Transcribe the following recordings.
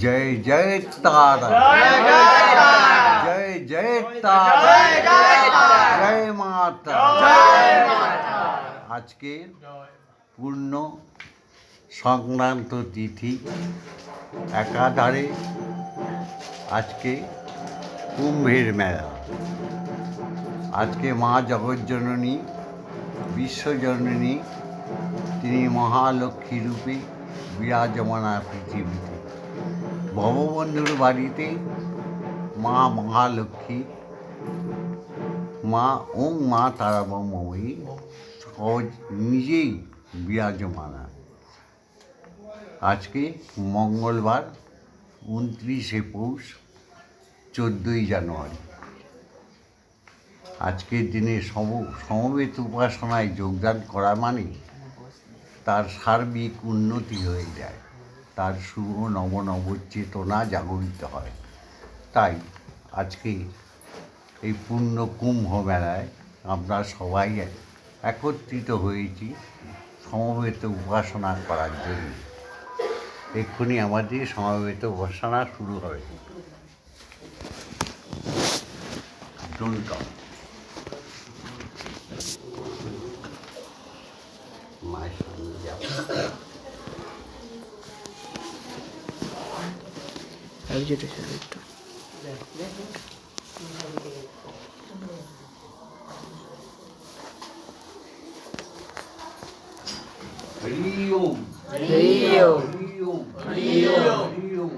জয় জয় তারা। জয় জয় তারা। জয় মাতা। আজকে পূর্ণ সংক্রান্ত তিথি একাধারে আজকে কুম্ভের মেলা। আজকে মা জগজ্জননী, বিশ্বজননী, তিনি মহালক্ষ্মী রূপে বিরাজমানা পৃথিবীতে। ভববন্ধুর বাড়িতে মা মহালক্ষ্মী, মা ওং মা তারাবময়ী সহজ, নিজেই বিরাজমানা আজকে মঙ্গলবার, উনত্রিশে পৌষ, চোদ্দোই জানুয়ারি। আজকের দিনে সম, সমবেত উপাসনায় যোগদান করা মানে তার সার্বিক উন্নতি হয়ে যায়। তার শুভ নব চেতনা জাগরিত হয়। তাই আজকে এই পূর্ণ কুম্ভ মেলায় আমরা সবাই একত্রিত হয়েছি সমবেত উপাসনা করার জন্য। এক্ষুনি আমাদের সমবেত উপাসনা শুরু হবে Don't আমি যেতে চাই একটু হরি ওম হরি ওম হরি ওম হরি ওম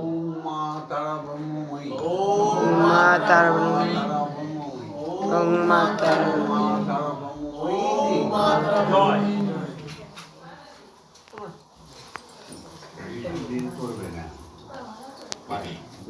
ওম মা তারা ব্রহ্মময়ী। ওম মা ব্রহ্মময়ী ওম মা ব্রহ্মময়ী। ওম মা ব্রহ্মময়ী।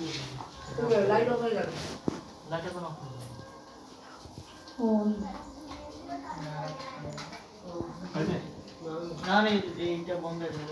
হ্যাঁ কফি থেকে নাও একদম না না এই- এইটা বন্ধ আছে